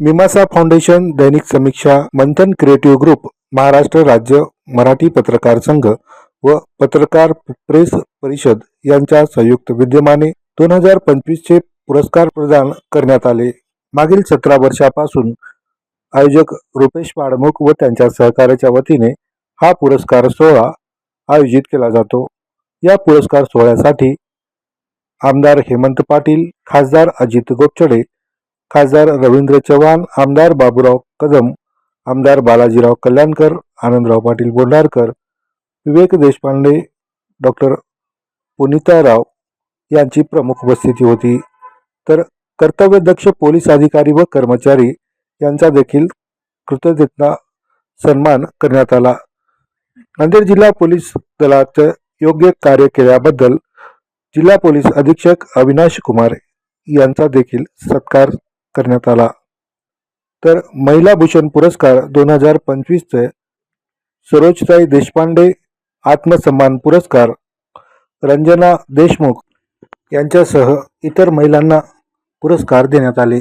मिमासा foundation दैनिक समीक्षा Manthan creative group Maharashtra राज्य मराठी पत्रकार संघ व पत्रकार प्रेस परिषद यांच्या संयुक्त विद्यमाने दोन हजार पंचवीसचे पुरस्कार प्रदान करण्यात आले. मागील सतरा वर्षापासून आयोजक रुपेश पाडमुख व त्यांच्या सहकार्याच्या वतीने हा पुरस्कार सोहळा आयोजित केला जातो. या पुरस्कार सोहळ्यासाठी आमदार हेमंत पाटील खासदार अजित गोपचडे खासदार रवींद्र चव्हाण आमदार बाबूराव कदम आमदार बालाजीराव कल्याणकर आनंदराव पाटील बोंडारकर विवेक देशपांडे डॉक्टर पुनिताराव यांची प्रमुख उपस्थिती होती. तर कर्तव्यदक्ष पोलीस अधिकारी व कर्मचारी यांचा देखील कृतज्ञता सन्मान करण्यात आला. नांदेड जिल्हा पोलीस दलाचं योग्य कार्य केल्याबद्दल जिल्हा पोलीस अधीक्षक अविनाश कुमार यांचा देखील सत्कार करण्यात आला. तर महिला भूषण पुरस्कार दोन हजार पंचवीसचे सरोजताई देशपांडे आत्मसन्मान पुरस्कार रंजना देशमुख यांच्यासह इतर महिलांना पुरस्कार देण्यात आले.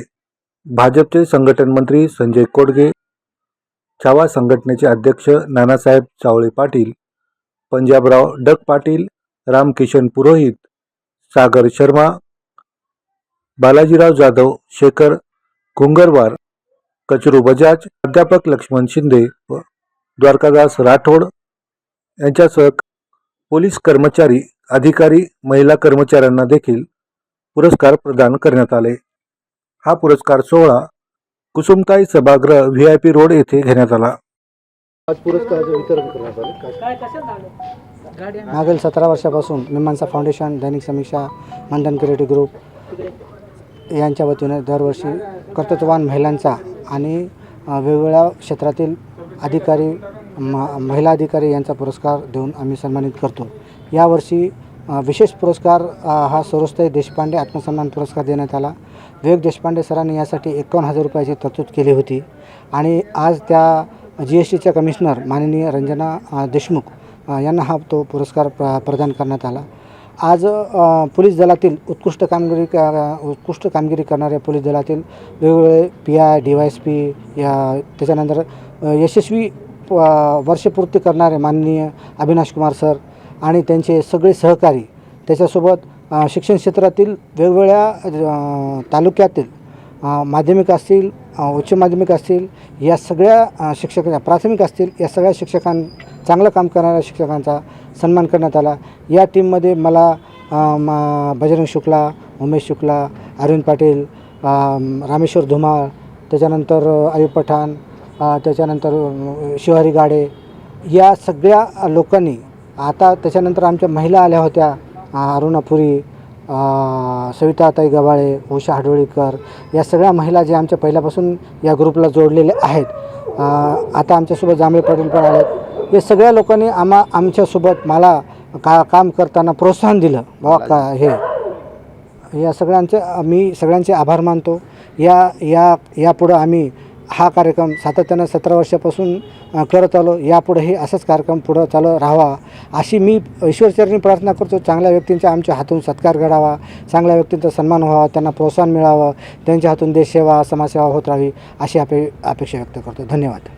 भाजपचे संघटन मंत्री संजय कोडगे छावा संघटनेचे अध्यक्ष नानासाहेब चावळे पाटील पंजाबराव डग पाटील रामकिशन पुरोहित सागर शर्मा बालाजीराव जाधव शेखर कुंगरवार कचरू बजाज प्राध्यापक लक्ष्मण शिंदे व द्वारकादास राठोड यांच्यासह पोलीस कर्मचारी अधिकारी महिला कर्मचाऱ्यांना देखील पुरस्कार प्रदान करण्यात आले. हा पुरस्कार सोहळा कुसुमताई सभागृह व्ही आय पी रोड येथे घेण्यात आला. आज पुरस्काराचे वितरण करण्यात आले. मागील सतरा वर्षापासून मीमांसा फाउंडेशन दैनिक समीक्षा मंथन क्रिएटिव्ह ग्रुप यांच्या वतीने दरवर्षी कर्तृत्ववान महिलांचा आणि वेगवेगळ्या क्षेत्रातील अधिकारी म महिला अधिकारी यांचा पुरस्कार देऊन आम्ही सन्मानित करतो. यावर्षी विशेष पुरस्कार हा सरोजताई देशपांडे आत्मसन्मान पुरस्कार देण्यात आला. विवेक देशपांडे सरांनी यासाठी एकावन्न हजार रुपयाची तरतूद केली होती. आणि आज त्या जी एस टीच्या कमिशनर माननीय रंजना देशमुख यांना हा तो पुरस्कार प्र प्रदान करण्यात आला. आज पोलीस दलातील उत्कृष्ट कामगिरी क- उत्कृष्ट कामगिरी करणाऱ्या पोलीस दलातील वेगवेगळे P I D Y S P या त्याच्यानंतर यशस्वी प- वर्षपूर्ती करणारे माननीय अविनाश कुमार सर आणि त्यांचे सगळे सहकारी त्याच्यासोबत शिक्षण क्षेत्रातील वेगवेगळ्या तालुक्यातील माध्यमिक असतील उच्च माध्यमिक असतील या सगळ्या शिक्षक प्राथमिक असतील या सगळ्या शिक्षकां चांगलं काम करणाऱ्या शिक्षकांचा सन्मान करण्यात आला. या टीममध्ये मला म- बजरंग शुक्ला उमेश शुक्ला अरविंद पाटील रामेश्वर धुमाळ त्याच्यानंतर अ, अयुब पठाण त्याच्यानंतर शिवारी गाडे या सगळ्या लोकांनी आता त्याच्यानंतर आमच्या महिला आल्या होत्या अरुणापुरी अरुणा पुरी सविताताई गबाळे उषा हाडोळीकर या सगळ्या महिला ज्या आमच्या पहिल्यापासून या ग्रुपला जोडलेल्या आहेत. आता आमच्यासोबत जांभळे पाटील पण आहेत या सगळ्या लोकांनी आम्हा आमच्यासोबत मला का काम करताना प्रोत्साहन दिलं. बाबा का हे. या सगळ्यांचे मी सगळ्यांचे आभार मानतो. या या यापुढं आम्ही हा कार्यक्रम सातत्यानं सतरा वर्षापासून करत आलो. यापुढेही असाच कार्यक्रम पुढं चालू राहावा. अशी मी ईश्वरचरणी प्रार्थना करतो. चांगल्या व्यक्तींच्या आमच्या हातून सत्कार घडावा. चांगल्या व्यक्तींचा सन्मान व्हावा. त्यांना प्रोत्साहन मिळावं. त्यांच्या हातून देशसेवा समाजसेवा होत राहावी अशी अपे अपेक्षा व्यक्त करतो. धन्यवाद.